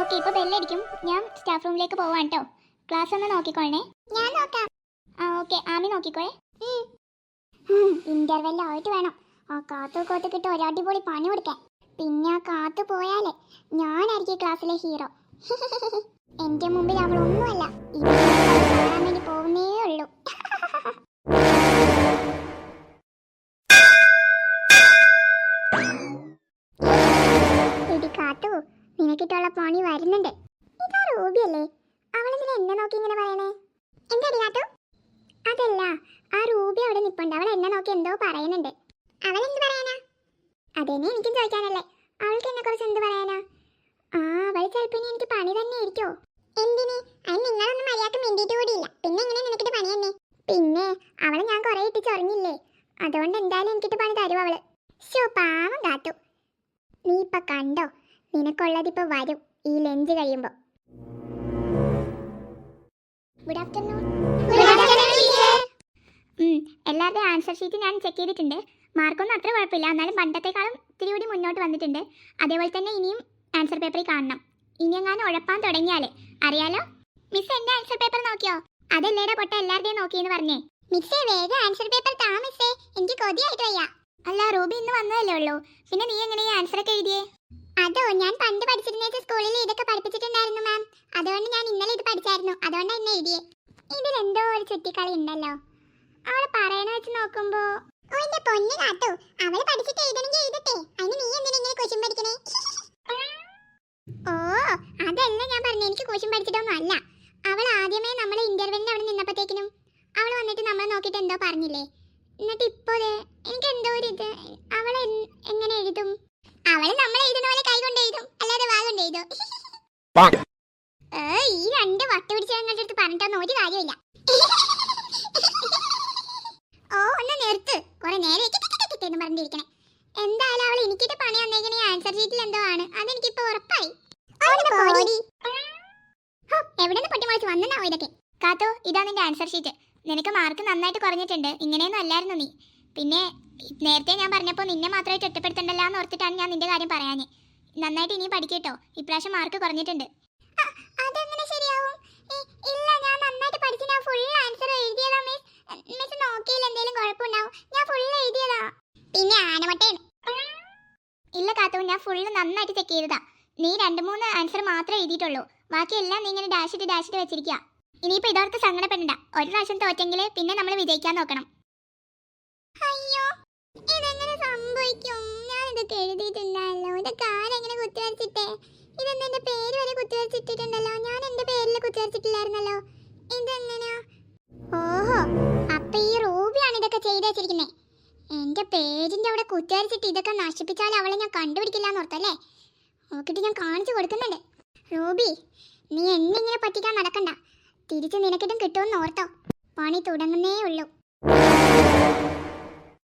Okay ഇപ്പൊ ബെല്ലടിക്കും ഞാൻ staff റൂമിലേക്ക് പോവാൻ കേട്ടോ ക്ലാസ് ഒന്ന് നോക്കിക്കോളണേ. ഞാൻ നോക്കാം. ആ ഓക്കെ ആമി നോക്കിക്കോളേ. ഇന്റർവെൽ ആയിട്ട് വേണം. ആ കാത്തു കോത്തക്കിട്ട് ഒരടിപൊളി പണി കൊടുക്കാൻ. പിന്നെ ആ കാത്തു പോയാലേ ഞാനായിരിക്കും ക്ലാസ്സിലെ ഹീറോ എന്റെ മുമ്പിൽ അവൾ ഒന്നുമല്ല. പോകുന്നേ ഉള്ളൂ. ഇടി കാത്തു നിനക്കിട്ടുള്ള പോണി വരുന്നുണ്ട്. ഇതാ റൂബി അല്ലേ? അവളെന്തിനാ എന്നെ നോക്കി ഇങ്ങനെ പറയണേ? എന്താടി അതല്ല ആ റൂബി അവിടെ നിപ്പുണ്ട്. അവൾ എന്നെ നോക്കി എന്തോ പറയുന്നുണ്ട്. അവൾ എന്ത് പറയാനാ? അതെന്നെ എനിക്കും ചോദിക്കാനല്ലേ. അവൾക്ക് എന്നെ കുറിച്ച് എന്ത് പറയാനാ? ആ അവൾ ചിലപ്പോ എനിക്ക് പണി തന്നെ ആയിരിക്കോ? എന്തിന്? അത് നിങ്ങളൊന്നും മര്യാദയ്ക്ക് മിണ്ടിയിട്ട് കൂടിയില്ല. പിന്നെ എങ്ങനെ നിനക്കിട്ട് പണി തന്നെ? പിന്നെ അവളെ ഞാൻ കുറെ ഇട്ട് ചൊറിഞ്ഞില്ലേ അതുകൊണ്ട് എന്തായാലും എനിക്കിട്ട് പണി തരും അവൾ. ശോ പാവം കാത്തു. നീ ഇപ്പൊ കണ്ടോ? നിനക്കുള്ളതിപ്പോ വരും ഈ ലഞ്ച് കഴിയുമ്പോ. ഗുഡ് ആഫ്റ്റർനൂൺ എല്ലാവരുടെയും ആൻസർ ഷീറ്റ് ഞാൻ ചെക്ക് ചെയ്തിട്ടുണ്ട്. മാർക്കൊന്നും അത്ര കുഴപ്പമില്ല. എന്നാലും പണ്ടത്തെക്കാളും ഇത്തിരി കൂടി മുന്നോട്ട് വന്നിട്ടുണ്ട്. അതേപോലെ തന്നെ ഇനിയും ആൻസർ പേപ്പറിൽ കാണണം. ഇനി എങ്ങാനും ഉഴപ്പാൻ തുടങ്ങിയാലേ അറിയാലോ? മിസ് എന്റെ ആൻസർ പേപ്പർ നോക്കിയോ? അതല്ലേടാ പൊട്ട എല്ലാവരുടെയും നോക്കിയെന്ന് പറഞ്ഞേ. മിസ്സേ വേഗം ആൻസർ പേപ്പർ താ മിസ്സേ എനിക്ക് കൊതിയായിട്ട് വയ്യ. അല്ല റൂബി ഇന്ന് വന്നതല്ലേ ഉള്ളൂ. പിന്നെ നീ എങ്ങനെയാ ആൻസർ ഒക്കെ എഴുതിയേ? അതോ ഞാൻ പണ്ട് പഠിച്ചിരുന്ന സ്കൂളിൽ ഇതൊക്കെ പഠിപ്പിച്ചിട്ടുണ്ടായിരുന്നു മാം. അതുകൊണ്ട് ഞാൻ ഇന്നലെ ഇത് പഠിച്ചായിരുന്നു. അതുകൊണ്ട് എന്നെ എഴുതിയേ. ഇതിലെന്തോ ഒരു ചുറ്റിക്കളി ഉണ്ടല്ലോ. അവൾ പറയണ വെച്ച് നോക്കുമ്പോ ഓ എന്റെ പൊന്നു കാത്തു അവൾ പഠിച്ചിട്ട് എഴുതണമെങ്കിൽ എഴുതട്ടെ. അതിന് നീ എന്തിനാ ഇങ്ങനെ ക്വസ്റ്റ്യൻ പഠിക്കണേ? ഓ അതല്ല ഞാൻ പറഞ്ഞു. എനിക്ക് ക്വസ്റ്റ്യൻ പഠിച്ചിട്ടൊന്നും അല്ല. അവൾ ആദ്യമേ നമ്മളെ ഇന്റർവെല്ലിന് അവിടെ നിന്നപ്പോഴത്തേക്കിനും അവൾ വന്നിട്ട് നമ്മളെ നോക്കിയിട്ട് എന്തോ പറഞ്ഞില്ലേ. എന്നിട്ട് ഇപ്പോ എനിക്ക് എന്തോ ഒരു ഇത് ഈ രണ്ട് വട്ട് പിടിച്ച ഞങ്ങളുടെ അടുത്ത് പറഞ്ഞിട്ടൊന്നും ഒരു കാര്യമില്ല ഓ ഒന്ന് നിർത്ത്. കുറെ നേരെ എന്ന് പറഞ്ഞിരിക്കണേ. എന്തായാലും അവൾ എനിക്കിട്ട് പണി വന്നേക്കണ ആൻസർ ഷീറ്റിൽ എന്തോ ആണ്. അതെനിക്കിപ്പോ ഉറപ്പായി. എവിടെ പോടി. ഹോ, എവിടുന്ന് പൊട്ടിമുളച്ച് വന്നെന്നാവോ ഇതൊക്കെ? കാത്തു ഇതാ നിന്റെ ആൻസർ ഷീറ്റ് നിനക്ക് മാർക്ക് നന്നായിട്ട് കുറഞ്ഞിട്ടുണ്ട്. ഇങ്ങനെയൊന്നും അല്ലായിരുന്നു നീ. പിന്നെ നേരത്തെ ഞാൻ പറഞ്ഞപ്പോൾ നിന്നെ മാത്രമായിട്ട് ഒറ്റപ്പെടുത്തണ്ടല്ലോ എന്ന് ഓർത്തിട്ടാണ് ഞാൻ നിന്റെ കാര്യം പറയാഞ്ഞ്. നന്നായിട്ട് ഇനിയും പഠിക്കട്ടോ. ഇപ്രാവശ്യം മാർക്ക് കുറഞ്ഞിട്ടുണ്ട്. അതെങ്ങനെ ശരിയാവും? ഇല്ല ഞാൻ നന്നായിട്ട് പഠിച്ച് ഞാൻ ഫുൾ ആൻസർ എഴുതിയതാ മിസ് മിസ് നോക്കിയില്ല എന്തെങ്കിലും കുഴപ്പമുണ്ടാവും. ഞാൻ ഫുൾ എഴുതിയതാ. പിന്നെ ആനമട്ടയാണ്. ഇല്ല കാത്തു ഞാൻ ഫുള്ള് നന്നായിട്ട് ചെക്ക് ചെയ്തതാ. നീ രണ്ട് മൂന്ന് ആൻസർ മാത്രമേ എഴുതിയിട്ടുള്ളൂ. ബാക്കിയെല്ലാം നീ ഇങ്ങനെ ഡാഷ് ഇട്ട് ഡാഷ് ഇട്ട് വെച്ചിരിക്കുക ഇനിയിപ്പോ ഇതോർത്ത് സങ്കടപ്പെടണ്ട. ഒരു പ്രാവശ്യം തോറ്റെങ്കിൽ പിന്നെ നമ്മൾ വിജയിക്കാൻ നോക്കണം. അയ്യോ ഇതെങ്ങനെ സംഭവിക്കും? ഇതൊക്കെ എഴുതിയിട്ടുണ്ടായല്ലോ? ഇതൊക്കെ ആരെങ്ങനെ കുത്തിവരച്ചിട്ടേ ഇതൊന്നും എന്റെ പേര് വരെ കുത്തിവരച്ചിട്ടിട്ടുണ്ടല്ലോ ഞാൻ എന്റെ പേരിൽ കുത്തിവരച്ചിട്ടില്ലായിരുന്നല്ലോ ഇതെങ്ങനെയാ? ഓഹോ അപ്പൊ ഈ റൂബിയാണ് ഇതൊക്കെ ചെയ്തു വെച്ചിരിക്കുന്നേ. എന്റെ പേരിന്റെ അവിടെ കുത്തിവരച്ചിട്ട് ഇതൊക്കെ നശിപ്പിച്ചാൽ അവളെ ഞാൻ കണ്ടുപിടിക്കില്ല എന്നോർത്തല്ലേ നോക്കിട്ട് ഞാൻ കാണിച്ചു കൊടുക്കുന്നുണ്ട്. റൂബി നീ എന്നെ ഇങ്ങനെ പറ്റിക്കാൻ നടക്കണ്ട. തിരിച്ച് നിനക്കിട്ടും കിട്ടുമെന്ന് ഓർത്തോ. പണി തുടങ്ങുന്നേ ഉള്ളൂ.